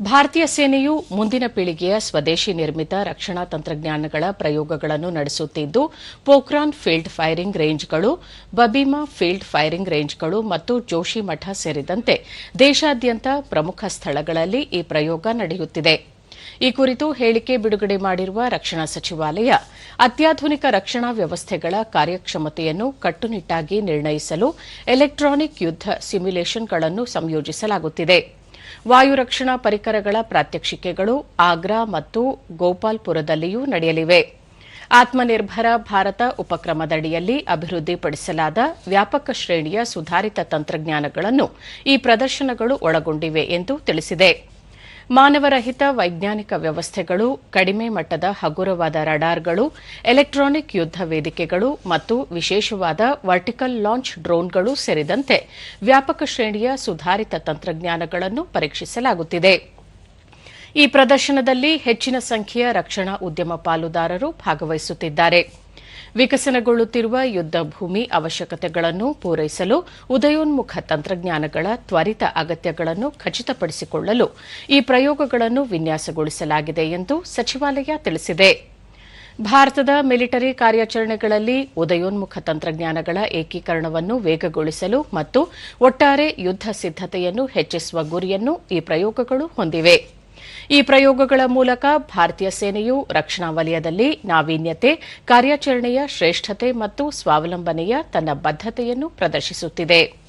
ಭಾರತೀಯ ಸೇನೆಯು ಮುಂದಿನ ಪೀಳಿಗೆಯ ಸ್ವದೇಶಿ ನಿರ್ಮಿತ ರಕ್ಷಣಾ ತಂತ್ರಜ್ಞಾನಗಳ ಪ್ರಯೋಗಗಳನ್ನು ನಡೆಸುತ್ತಿದ್ದು, ಪೋಖ್ರಾನ್ ಫೀಲ್ಡ್ ಫೈರಿಂಗ್ ರೇಂಜ್ಗಳು, ಬಬಿಮಾ ಫೀಲ್ಡ್ ಫೈರಿಂಗ್ ರೇಂಜ್ಗಳು ಮತ್ತು ಜೋಶಿಮಠ ಸೇರಿದಂತೆ ದೇಶಾದ್ಯಂತ ಪ್ರಮುಖ ಸ್ಥಳಗಳಲ್ಲಿ ಈ ಪ್ರಯೋಗ ನಡೆಯುತ್ತಿದೆ. ಈ ಕುರಿತು ಹೇಳಿಕೆ ಬಿಡುಗಡೆ ಮಾಡಿರುವ ರಕ್ಷಣಾ ಸಚಿವಾಲಯ, ಅತ್ಯಾಧುನಿಕ ರಕ್ಷಣಾ ವ್ಯವಸ್ಥೆಗಳ ಕಾರ್ಯಕ್ಷಮತೆಯನ್ನು ಕಟ್ಟುನಿಟ್ಟಾಗಿ ನಿರ್ಣಯಿಸಲು ಎಲೆಕ್ಟ್ರಾನಿಕ್ ಯುದ್ದ ಸಿಮ್ಯುಲೇಷನ್ಗಳನ್ನು ಸಂಯೋಜಿಸಲಾಗುತ್ತಿದೆ. ವಾಯು ರಕ್ಷಣಾ ಪರಿಕರಗಳ ಪ್ರಾತ್ಯಕ್ಷಿಕೆಗಳು ಆಗ್ರಾ ಮತ್ತು ಗೋಪಾಲ್ಪುರದಲ್ಲಿಯೂ ನಡೆಯಲಿವೆ. ಆತ್ಮನಿರ್ಭರ ಭಾರತ ಉಪಕ್ರಮದಡಿಯಲ್ಲಿ ಅಭಿವೃದ್ಧಿಪಡಿಸಲಾದ ವ್ಯಾಪಕ ಶ್ರೇಣಿಯ ಸುಧಾರಿತ ತಂತ್ರಜ್ಞಾನಗಳನ್ನು ಈ ಪ್ರದರ್ಶನಗಳು ಒಳಗೊಂಡಿವೆ ಎಂದು ತಿಳಿಸಿದೆ. ಮಾನವರಹಿತ ವೈಜ್ಞಾನಿಕ ವ್ಯವಸ್ಥೆಗಳು, ಕಡಿಮೆ ಮಟ್ಟದ ಹಗುರವಾದ ರಡಾರ್ಗಳು, ಎಲೆಕ್ಟ್ರಾನಿಕ್ ಯುದ್ಧ ವೇದಿಕೆಗಳು ಮತ್ತು ವಿಶೇಷವಾದ ವರ್ಟಿಕಲ್ ಲಾಂಚ್ ಡ್ರೋನ್ಗಳು ಸೇರಿದಂತೆ ವ್ಯಾಪಕ ಶ್ರೇಣಿಯ ಸುಧಾರಿತ ತಂತ್ರಜ್ಞಾನಗಳನ್ನು ಪರೀಕ್ಷಿಸಲಾಗುತ್ತಿದೆ. ಈ ಪ್ರದರ್ಶನದಲ್ಲಿ ಹೆಚ್ಚಿನ ಸಂಖ್ಯೆಯ ರಕ್ಷಣಾ ಉದ್ಯಮ ಪಾಲುದಾರರು ಭಾಗವಹಿಸುತ್ತಿದ್ದಾರೆ. ವಿಕಸನಗೊಳ್ಳುತ್ತಿರುವ ಯುದ್ದ ಭೂಮಿ ಅವಶ್ಯಕತೆಗಳನ್ನು ಪೂರೈಸಲು ಉದಯೋನ್ಮುಖ ತಂತ್ರಜ್ಞಾನಗಳ ತ್ವರಿತ ಅಗತ್ಯಗಳನ್ನು ಖಚಿತಪಡಿಸಿಕೊಳ್ಳಲು ಈ ಪ್ರಯೋಗಗಳನ್ನು ವಿನ್ಯಾಸಗೊಳಿಸಲಾಗಿದೆ ಎಂದು ಸಚಿವಾಲಯ ತಿಳಿಸಿದೆ. ಭಾರತದ ಮಿಲಿಟರಿ ಕಾರ್ಯಾಚರಣೆಗಳಲ್ಲಿ ಉದಯೋನ್ಮುಖ ತಂತ್ರಜ್ಞಾನಗಳ ಏಕೀಕರಣವನ್ನು ವೇಗಗೊಳಿಸಲು ಮತ್ತು ಒಟ್ಟಾರೆ ಯುದ್ದ ಸಿದ್ದತೆಯನ್ನು ಹೆಚ್ಚಿಸುವ ಗುರಿಯನ್ನು ಈ ಪ್ರಯೋಗಗಳು ಹೊಂದಿವೆ. ಈ ಪ್ರಯೋಗಗಳ ಮೂಲಕ ಭಾರತೀಯ ಸೇನೆಯು ರಕ್ಷಣಾ ವಲಯದಲ್ಲಿ ನಾವೀನ್ಯತೆ, ಕಾರ್ಯಾಚರಣೆಯ ಶ್ರೇಷ್ಠತೆ ಮತ್ತು ಸ್ವಾವಲಂಬನೆಯ ತನ್ನ ಬದ್ದತೆಯನ್ನು ಪ್ರದರ್ಶಿಸುತ್ತಿದೆ.